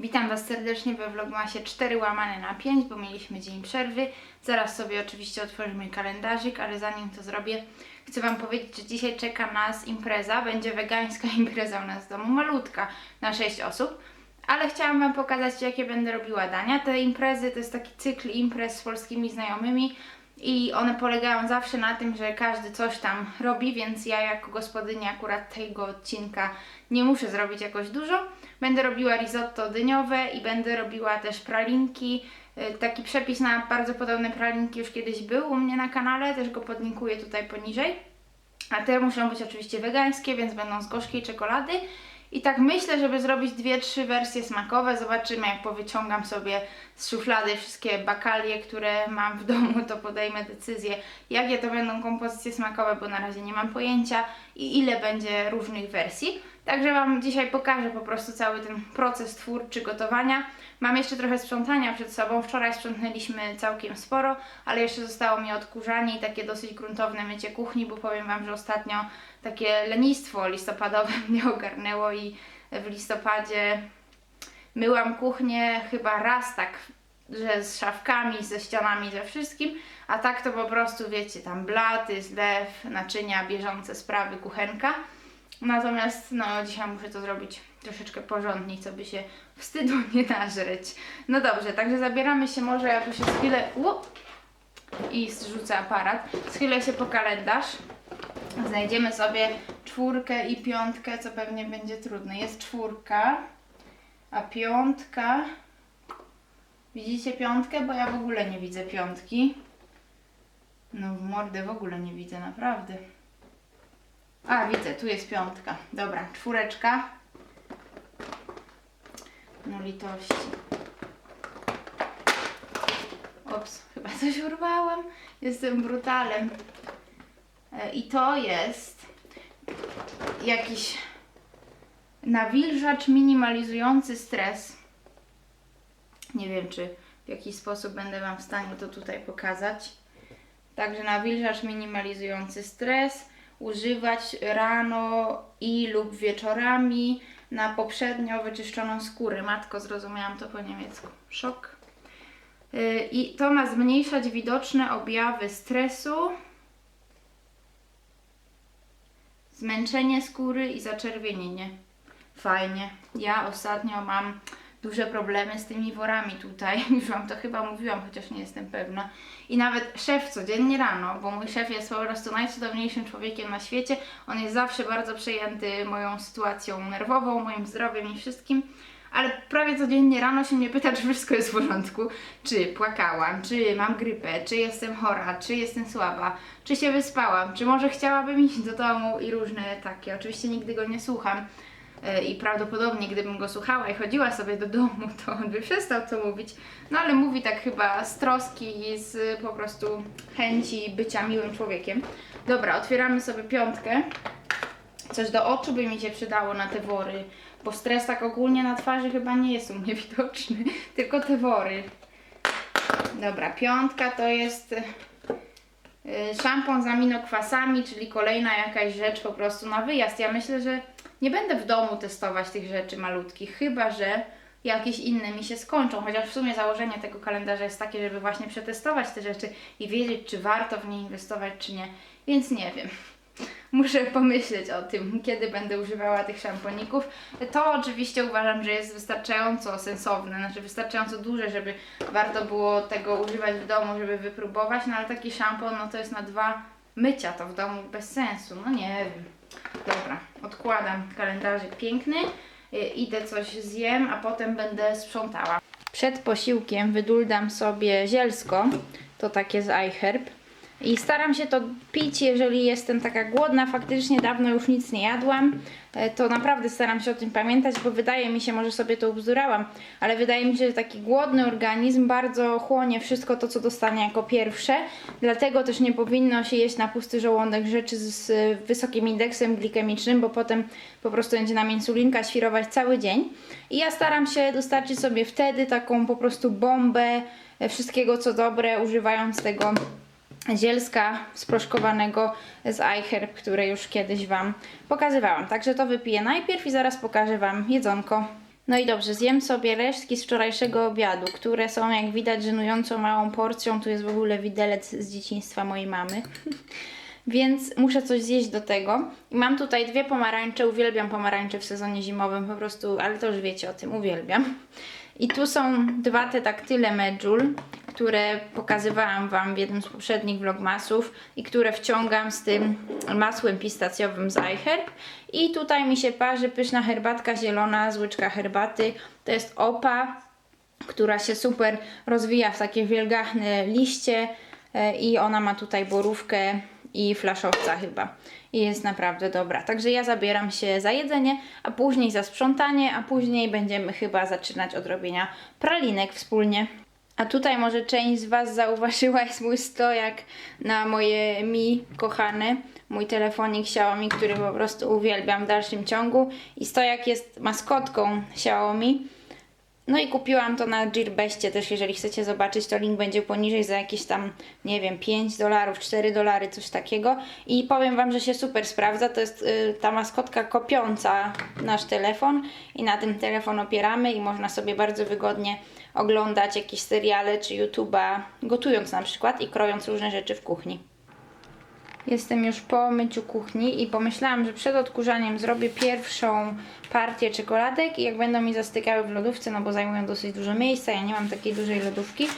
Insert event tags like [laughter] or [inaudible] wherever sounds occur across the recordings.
Witam Was serdecznie we vlogmasie 4 łamane na 5, bo mieliśmy dzień przerwy. Zaraz sobie oczywiście otworzymy kalendarzyk, ale zanim to zrobię, chcę Wam powiedzieć, że dzisiaj czeka nas impreza. Będzie wegańska [laughs] impreza u nas w domu, malutka, na 6 osób. Ale chciałam Wam pokazać, jakie będę robiła dania. Te imprezy to jest taki cykl imprez z polskimi znajomymi i one polegają zawsze na tym, że każdy coś tam robi, więc ja jako gospodynia akurat tego odcinka nie muszę zrobić jakoś dużo. Będę robiła risotto dyniowe i będę robiła też pralinki. Y, Taki przepis na bardzo podobne pralinki już kiedyś był u mnie na kanale, też go podlinkuję tutaj poniżej. A te muszą być oczywiście wegańskie, więc będą z gorzkiej czekolady. I tak myślę, żeby zrobić dwie, trzy wersje smakowe. Zobaczymy, jak powyciągam sobie z szuflady wszystkie bakalie, które mam w domu, to podejmę decyzję, jakie to będą kompozycje smakowe, bo na razie nie mam pojęcia i ile będzie różnych wersji. Także Wam dzisiaj pokażę po prostu cały ten proces twórczy gotowania. Mam jeszcze trochę sprzątania przed sobą. Wczoraj sprzątnęliśmy całkiem sporo, ale jeszcze zostało mi odkurzanie i takie dosyć gruntowne mycie kuchni, bo powiem Wam, że ostatnio takie lenistwo listopadowe [laughs] mnie ogarnęło i w listopadzie myłam kuchnię chyba raz tak, że z szafkami, ze ścianami, ze wszystkim, a tak to po prostu wiecie, tam blaty, zlew, naczynia, bieżące sprawy, kuchenka. Natomiast no dzisiaj muszę to zrobić troszeczkę porządniej, co by się wstydu [laughs] nie nażreć. No dobrze, także zabieramy się może jakoś z chwilę... U! I zrzucę aparat. Schylę się po kalendarz. Znajdziemy sobie czwórkę i piątkę, co pewnie będzie trudne. Jest czwórka, a piątka... Widzicie piątkę? Bo ja w ogóle nie widzę piątki. No w mordę w ogóle nie widzę, naprawdę. A, widzę, tu jest piątka. Dobra, czwóreczka. No litości. Ops, chyba coś urwałam. Jestem brutalem. E, I to jest jakiś nawilżacz minimalizujący stres. Nie wiem, czy w jakiś sposób będę Wam w stanie to tutaj pokazać. Także nawilżacz minimalizujący stres używać rano i lub wieczorami na poprzednio wyczyszczoną skórę. Matko, zrozumiałam to po niemiecku. Szok. Yy, I to ma zmniejszać widoczne objawy stresu, zmęczenie skóry i zaczerwienienie. Fajnie. Ja ostatnio mam duże problemy z tymi worami tutaj. [laughs] Już Wam to chyba mówiłam, chociaż nie jestem pewna. I nawet szef codziennie rano, bo mój szef jest po prostu najcudowniejszym człowiekiem na świecie. On jest zawsze bardzo przejęty moją sytuacją nerwową, moim zdrowiem i wszystkim. Ale prawie codziennie rano się mnie pyta, czy wszystko jest w porządku, czy płakałam, czy mam grypę, czy jestem chora, czy jestem słaba, czy się wyspałam, czy może chciałabym iść do domu i różne takie. Oczywiście nigdy go nie słucham. E, i prawdopodobnie gdybym go słuchała i chodziła sobie do domu, to on by przestał co mówić. No ale mówi tak chyba z troski i z po prostu chęci bycia miłym człowiekiem. Dobra, otwieramy sobie piątkę. Coś do oczu by mi się przydało na te wory, bo stres tak ogólnie na twarzy chyba nie jest u mnie [laughs] widoczny, tylko te wory. Dobra, piątka to jest y, szampon z aminokwasami, czyli kolejna jakaś rzecz po prostu na wyjazd. Ja myślę, że nie będę w domu testować tych rzeczy malutkich, chyba że jakieś inne mi się skończą. Chociaż w sumie założenie tego kalendarza jest takie, żeby właśnie przetestować te rzeczy i wiedzieć, czy warto w nie inwestować, czy nie. Więc nie wiem. [laughs] Muszę pomyśleć o tym, kiedy będę używała tych szamponików. To oczywiście uważam, że jest wystarczająco sensowne, znaczy wystarczająco duże, żeby warto było tego używać w domu, żeby wypróbować, no ale taki szampon, no to jest na dwa mycia to w domu bez sensu, no nie wiem. Dobra, odkładam kalendarzyk piękny, y, idę coś zjem, a potem będę sprzątała. Przed posiłkiem wyduldam sobie zielsko, to takie z iHerb. I staram się to pić, jeżeli jestem taka głodna, faktycznie dawno już nic nie jadłam, e, to naprawdę staram się o tym pamiętać, bo wydaje mi się, może sobie to ubzdurałam, ale wydaje mi się, że taki głodny organizm bardzo chłonie wszystko to, co dostanie jako pierwsze, dlatego też nie powinno się jeść na pusty żołądek rzeczy z, wysokim indeksem glikemicznym, bo potem po prostu będzie nam insulinka świrować cały dzień. I ja staram się dostarczyć sobie wtedy taką po prostu bombę e, wszystkiego, co dobre, używając tego zielska sproszkowanego z iHerb, które już kiedyś Wam pokazywałam. Także to wypiję najpierw i zaraz pokażę Wam jedzonko. No i dobrze, zjem sobie resztki z wczorajszego obiadu, które są jak widać żenująco małą porcją. Tu jest w ogóle widelec z dzieciństwa mojej mamy. [laughs] Więc muszę coś zjeść do tego. Mam tutaj dwie pomarańcze. Uwielbiam pomarańcze w sezonie zimowym, po prostu, ale to już wiecie o tym, uwielbiam. I tu są dwa te taktyle Medjool, które pokazywałam Wam w jednym z poprzednich vlogmasów i które wciągam z tym masłem pistacjowym z iHerb. I tutaj mi się parzy pyszna herbatka zielona z łyczka herbaty. To jest opa, która się super rozwija w takie wielgachne liście e, i ona ma tutaj borówkę i flaszowca chyba. I jest naprawdę dobra. Także ja zabieram się za jedzenie, a później za sprzątanie, a później będziemy chyba zaczynać od robienia pralinek wspólnie. A tutaj może część z Was zauważyła jest mój stojak na moje Mi kochane, mój telefonik Xiaomi, który po prostu uwielbiam w dalszym ciągu. I stojak jest maskotką Xiaomi. No i kupiłam to na Gearbestie też, jeżeli chcecie zobaczyć, to link będzie poniżej za jakieś tam, nie wiem, 5 dolarów, 4 dolary, coś takiego. I powiem Wam, że się super sprawdza, to jest y, ta maskotka kopiąca nasz telefon i na tym telefon opieramy i można sobie bardzo wygodnie oglądać jakieś seriale czy YouTube'a, gotując na przykład i krojąc różne rzeczy w kuchni. Jestem już po myciu kuchni i pomyślałam, że przed odkurzaniem zrobię pierwszą partię czekoladek i jak będą mi zastykały w lodówce, no bo zajmują dosyć dużo miejsca, ja nie mam takiej dużej lodówki,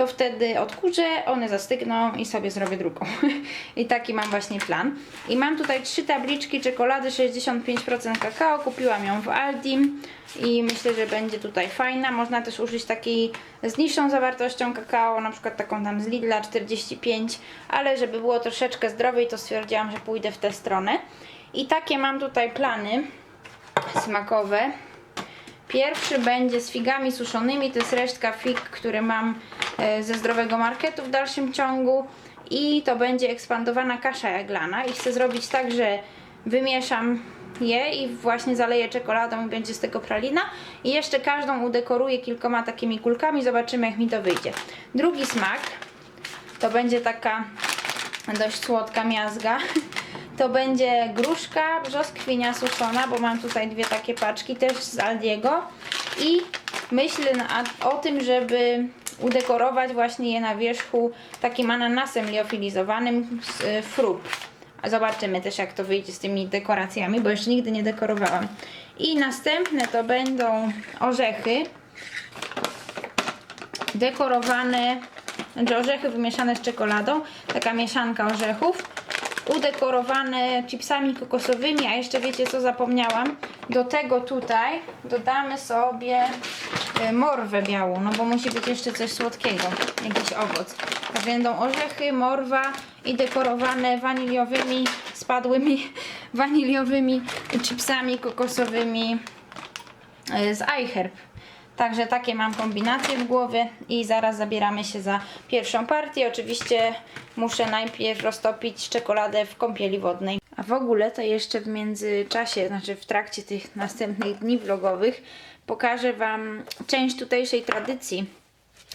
to wtedy odkurzę, one zastygną i sobie zrobię drugą. [laughs] I taki mam właśnie plan. I mam tutaj trzy tabliczki czekolady 65% kakao, kupiłam ją w Aldi i myślę, że będzie tutaj fajna. Można też użyć takiej z niższą zawartością kakao, na przykład taką tam z Lidla 45, ale żeby było troszeczkę zdrowiej, to stwierdziłam, że pójdę w tę stronę. I takie mam tutaj plany smakowe. Pierwszy będzie z figami suszonymi, to jest resztka fig, które mam e, ze zdrowego marketu w dalszym ciągu i to będzie ekspandowana kasza jaglana i chcę zrobić tak, że wymieszam je i właśnie zaleję czekoladą i będzie z tego pralina i jeszcze każdą udekoruję kilkoma takimi kulkami, zobaczymy jak mi to wyjdzie. Drugi smak to będzie taka dość słodka miazga. [laughs] To będzie gruszka brzoskwinia suszona, bo mam tutaj dwie takie paczki też z Aldiego. I myślę o tym, żeby udekorować właśnie je na wierzchu takim ananasem liofilizowanym z y, Zobaczymy też jak to wyjdzie z tymi dekoracjami, bo jeszcze nigdy nie dekorowałam. I następne to będą orzechy. Dekorowane, znaczy orzechy wymieszane z czekoladą, taka mieszanka orzechów, udekorowane chipsami kokosowymi, a jeszcze wiecie co zapomniałam? Do tego tutaj dodamy sobie e, morwę białą, no bo musi być jeszcze coś słodkiego, jakiś owoc. To będą orzechy, morwa i dekorowane waniliowymi, spadłymi [laughs] waniliowymi chipsami kokosowymi e, z iHerb. Także takie mam kombinacje w głowie i zaraz zabieramy się za pierwszą partię. Oczywiście muszę najpierw roztopić czekoladę w kąpieli wodnej. A w ogóle to jeszcze w międzyczasie, znaczy w trakcie tych następnych dni vlogowych pokażę Wam część tutejszej tradycji,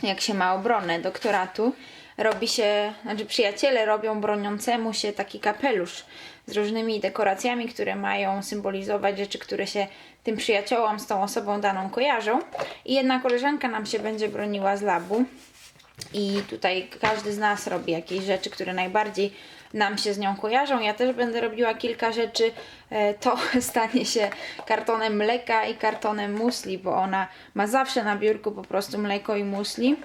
jak się ma obronę doktoratu. Robi się, znaczy przyjaciele robią broniącemu się taki kapelusz z różnymi dekoracjami, które mają symbolizować rzeczy, które się tym przyjaciołom z tą osobą daną kojarzą. I jedna koleżanka nam się będzie broniła z labu. I tutaj każdy z nas robi jakieś rzeczy, które najbardziej nam się z nią kojarzą. Ja też będę robiła kilka rzeczy. E, To [laughs] stanie się kartonem mleka i kartonem musli, bo ona ma zawsze na biurku po prostu mleko i musli.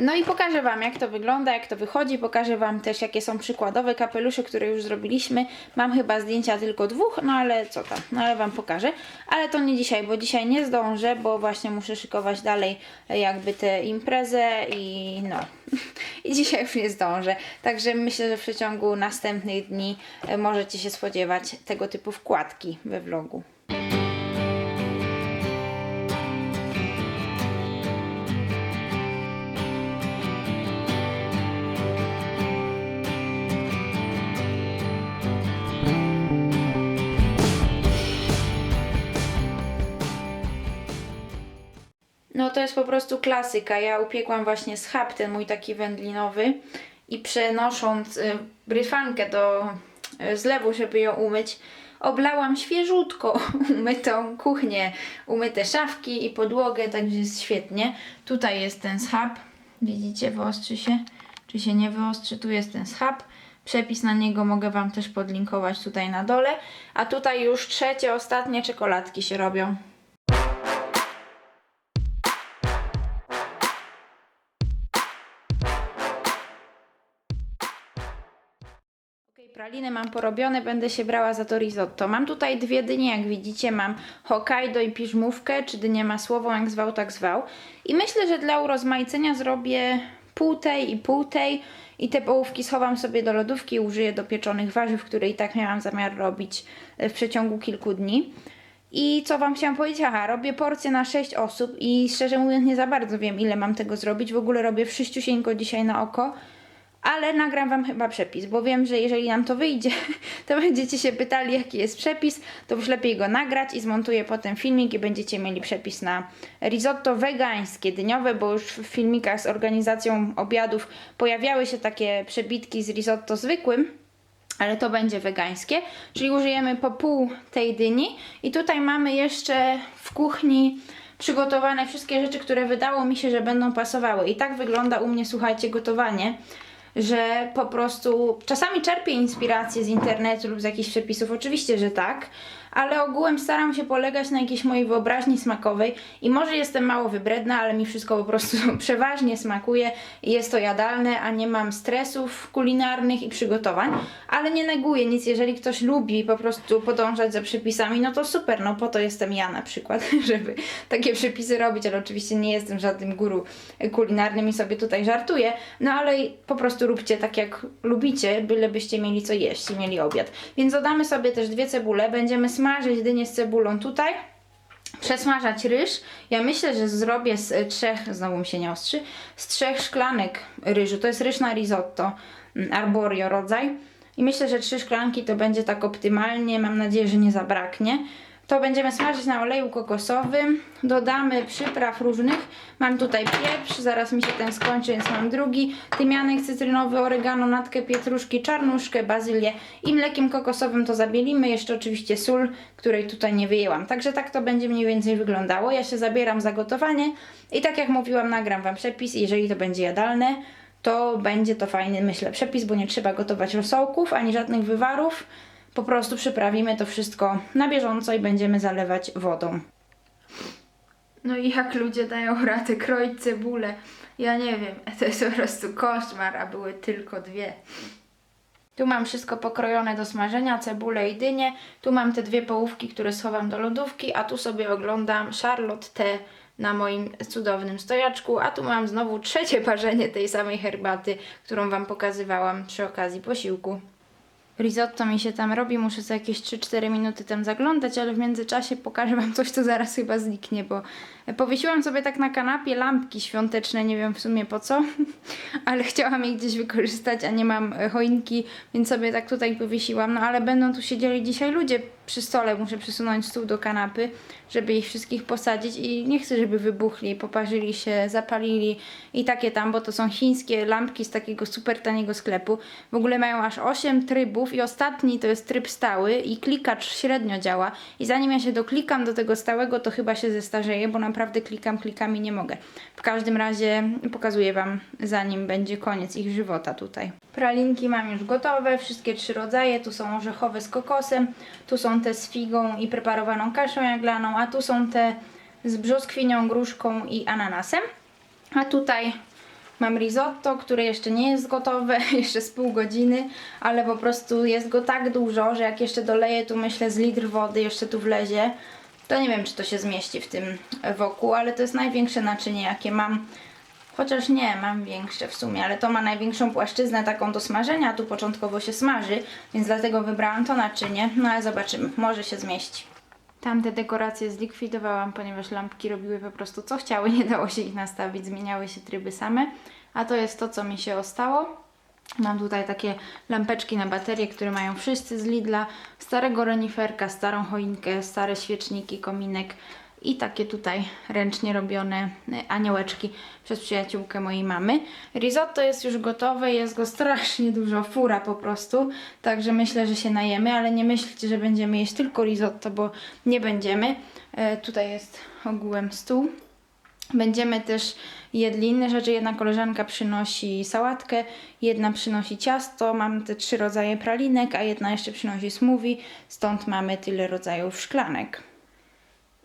No i pokażę Wam, jak to wygląda, jak to wychodzi. Pokażę Wam też, jakie są przykładowe kapelusze, które już zrobiliśmy. Mam chyba zdjęcia tylko dwóch, no ale co tam, no ale Wam pokażę. Ale to nie dzisiaj, bo dzisiaj nie zdążę, bo właśnie muszę szykować dalej e, jakby tę imprezę i no. [laughs] I dzisiaj już nie zdążę. Także myślę, że w przeciągu następnych dni e, możecie się spodziewać tego typu wkładki we vlogu. Jest po prostu klasyka. Ja upiekłam właśnie schab, ten mój taki wędlinowy i przenosząc y, bryfankę do y, zlewu, żeby ją umyć, oblałam świeżutko [laughs] umytą kuchnię, umyte szafki i podłogę, także jest świetnie. Tutaj jest ten schab, widzicie, wyostrzy się, czy się nie wyostrzy, tu jest ten schab. Przepis na niego mogę Wam też podlinkować tutaj na dole. A tutaj już trzecie, ostatnie czekoladki się robią. Praliny mam porobione, będę się brała za to risotto. Mam tutaj dwie dynie, jak widzicie, mam Hokkaido i piżmówkę, czy dynię masłową, jak zwał, tak zwał. I myślę, że dla urozmaicenia zrobię pół tej i pół tej i te połówki schowam sobie do lodówki i użyję do pieczonych warzyw, które i tak miałam zamiar robić e, w przeciągu kilku dni. I co Wam chciałam powiedzieć? Aha, robię porcję na 6 osób i szczerze mówiąc nie za bardzo wiem ile mam tego zrobić. W ogóle robię wszyściusieńko dzisiaj na oko. Ale nagram Wam chyba przepis, bo wiem, że jeżeli nam to wyjdzie, [laughs] to będziecie się pytali, jaki jest przepis, to już lepiej go nagrać i zmontuję potem filmik i będziecie mieli przepis na risotto wegańskie, dyniowe, bo już w filmikach z organizacją obiadów pojawiały się takie przebitki z risotto zwykłym, ale to będzie wegańskie, czyli użyjemy po pół tej dyni i tutaj mamy jeszcze w kuchni przygotowane wszystkie rzeczy, które wydało mi się, że będą pasowały. I tak wygląda u mnie, słuchajcie, gotowanie że po prostu czasami czerpię inspirację z internetu lub z jakichś przepisów, oczywiście, że tak, ale ogółem staram się polegać na jakiejś mojej wyobraźni smakowej i może jestem mało wybredna, ale mi wszystko po prostu [laughs] przeważnie smakuje i jest to jadalne, a nie mam stresów kulinarnych i przygotowań, ale nie neguję nic, jeżeli ktoś lubi po prostu podążać za przepisami, no to super, no po to jestem ja na przykład, [laughs] żeby takie przepisy robić, ale oczywiście nie jestem żadnym guru kulinarnym i sobie tutaj żartuję, no ale po prostu róbcie tak jak lubicie, bylebyście mieli co jeść i mieli obiad. Więc dodamy sobie też dwie cebule, będziemy smażyć dynię z cebulą tutaj, przesmażać ryż. Ja myślę, że zrobię z e, trzech, znowu mi się nie ostrzy, z trzech szklanek ryżu. To jest ryż na risotto, mm, arborio rodzaj. I myślę, że trzy szklanki to będzie tak optymalnie. Mam nadzieję, że nie zabraknie. To będziemy smażyć na oleju kokosowym. Dodamy przypraw różnych. Mam tutaj pieprz, zaraz mi się ten skończy, więc mam drugi. Tymianek cytrynowy, oregano, natkę pietruszki, czarnuszkę, bazylię i mlekiem kokosowym to zabielimy. Jeszcze oczywiście sól, której tutaj nie wyjęłam. Także tak to będzie mniej więcej wyglądało. Ja się zabieram za gotowanie i tak jak mówiłam, nagram Wam przepis. Jeżeli to będzie jadalne, to będzie to fajny, myślę, przepis, bo nie trzeba gotować rosołków ani żadnych wywarów. Po prostu przyprawimy to wszystko na bieżąco i będziemy zalewać wodą. No i jak ludzie dają radę kroić cebulę, ja nie wiem, [laughs] to jest po prostu koszmar, a były tylko dwie. Tu mam wszystko pokrojone do smażenia, cebulę i dynię. Tu mam te dwie połówki, które schowam do lodówki, a tu sobie oglądam Charlotte T na moim cudownym stojaczku, a tu mam znowu trzecie parzenie tej samej herbaty, którą Wam pokazywałam przy okazji posiłku. Risotto mi się tam robi, muszę za jakieś 3-4 minuty tam zaglądać, ale w międzyczasie pokażę Wam coś, co zaraz chyba zniknie, bo powiesiłam sobie tak na kanapie lampki świąteczne, nie wiem w sumie po co, [laughs] ale chciałam je gdzieś wykorzystać, a nie mam e, choinki, więc sobie tak tutaj powiesiłam, no ale będą tu siedzieli dzisiaj ludzie przy stole, muszę przesunąć stół do kanapy, żeby ich wszystkich posadzić i nie chcę, żeby wybuchli, poparzyli się, zapalili i takie tam, bo to są chińskie lampki z takiego super taniego sklepu. W ogóle mają aż 8 trybów i ostatni to jest tryb stały i klikacz średnio działa i zanim ja się doklikam do tego stałego, to chyba się zestarzeję, bo naprawdę klikam, klikam i nie mogę. W każdym razie pokazuję Wam, zanim będzie koniec ich żywota tutaj. Pralinki mam już gotowe, wszystkie trzy rodzaje. Tu są orzechowe z kokosem, tu są te z figą i preparowaną kaszą jaglaną, a tu są te z brzoskwinią, gruszką i ananasem. A tutaj mam risotto, które jeszcze nie jest gotowe, [laughs] jeszcze z pół godziny, ale po prostu jest go tak dużo, że jak jeszcze doleję tu myślę z litr wody, jeszcze tu wlezie, to nie wiem czy to się zmieści w tym wokół, ale to jest największe naczynie jakie mam. Chociaż nie, mam większe w sumie, ale to ma największą płaszczyznę taką do smażenia, a tu początkowo się smaży, więc dlatego wybrałam to naczynie, no ale zobaczymy, może się zmieści. Tamte dekoracje zlikwidowałam, ponieważ lampki robiły po prostu co chciały, [laughs] nie dało się ich nastawić, zmieniały się tryby same, a to jest to, co mi się ostało. Mam tutaj takie lampeczki na baterie, które mają wszyscy z Lidla, starego reniferka, starą choinkę, stare świeczniki, kominek i takie tutaj ręcznie robione e, aniołeczki przez przyjaciółkę mojej mamy. Risotto jest już gotowe, jest go strasznie dużo, fura po prostu, także myślę, że się najemy, ale nie myślcie, że będziemy jeść tylko risotto, bo nie będziemy. E, tutaj jest ogółem stół. Będziemy też jedli inne rzeczy. Jedna koleżanka przynosi sałatkę, jedna przynosi ciasto, mam te trzy rodzaje pralinek, a jedna jeszcze przynosi smoothie, stąd mamy tyle rodzajów szklanek.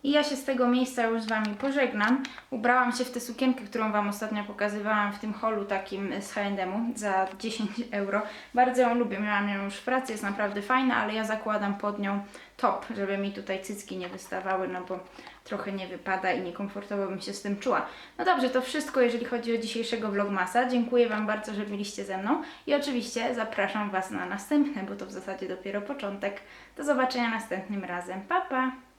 I ja się z tego miejsca już z Wami pożegnam. Ubrałam się w tę sukienkę, którą Wam ostatnio pokazywałam w tym holu takim z H&M za 10 euro. Bardzo ją lubię, miałam ją już w pracy, jest naprawdę fajna, ale ja zakładam pod nią top, żeby mi tutaj cycki nie wystawały, no bo trochę nie wypada i niekomfortowo bym się z tym czuła. No dobrze, to wszystko jeżeli chodzi o dzisiejszego vlogmasa. Dziękuję Wam bardzo, że byliście ze mną i oczywiście zapraszam Was na następne, bo to w zasadzie dopiero początek. Do zobaczenia następnym razem. Pa, pa!